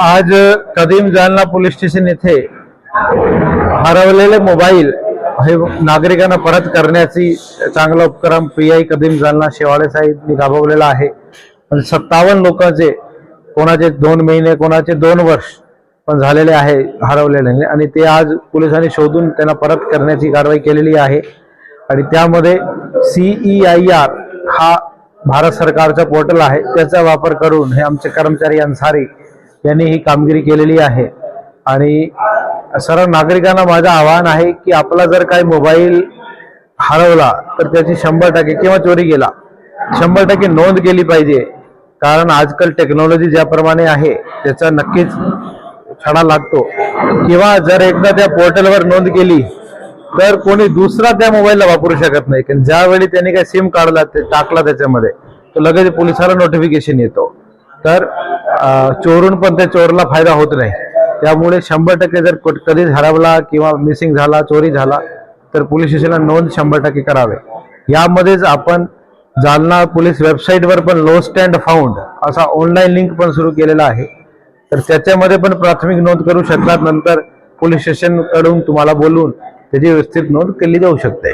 आज कदीम Jalna police station येथे हरवलेले मोबाईल हे नागरिकांना परत करण्याची चांगला उपक्रम पी आय कदीम जालना शेवाळे साहेबांनी राबवलेला आहे. म्हणजे सत्तावन्न लोकांचे कोणाचे दोन महिने कोणाचे दोन वर्ष पण झालेले आहे हरवलेले. आणि ते आज पोलिसांनी शोधून त्यांना परत करण्याची कारवाई केलेली आहे. आणि त्यामध्ये सीई आय आर हा भारत सरकारचा पोर्टल आहे. त्याचा वापर करून हे आमचे कर्मचारी अन्सारी यांनी ही कामगिरी केलेली आहे. आणि सर्व नागरिकांना माझं आवाहन आहे की आपला जर काही मोबाईल हरवला तर त्याची शंभर टक्के किंवा चोरी गेला शंभर टक्के नोंद केली पाहिजे. कारण आजकाल टेक्नॉलॉजी ज्याप्रमाणे आहे त्याचा नक्कीच छडा लागतो. किंवा जर एकदा त्या पोर्टलवर नोंद केली तर कोणी दुसरा त्या मोबाईलला वापरू शकत नाही. कारण ज्यावेळी त्यांनी काही सिम काढला ते टाकला त्याच्यामध्ये तर लगेच पोलिसाला नोटिफिकेशन येतो. तर चोरून पण त्या चोरला फायदा होत नाही. त्यामुळे शंभर टक्के जर कधीच हरवला किंवा मिसिंग झाला चोरी झाला तर पोलीस स्टेशनला नोंद शंभर टक्के करावे. यामध्येच आपण जालना पोलीस वेबसाईटवर पण लोस्ट अँड फाउंड असा ऑनलाईन लिंक पण सुरू केलेला आहे. तर त्याच्यामध्ये पण प्राथमिक नोंद करू शकतात. नंतर पोलीस स्टेशनकडून तुम्हाला बोलून त्याची व्यवस्थित नोंद केली जाऊ शकते.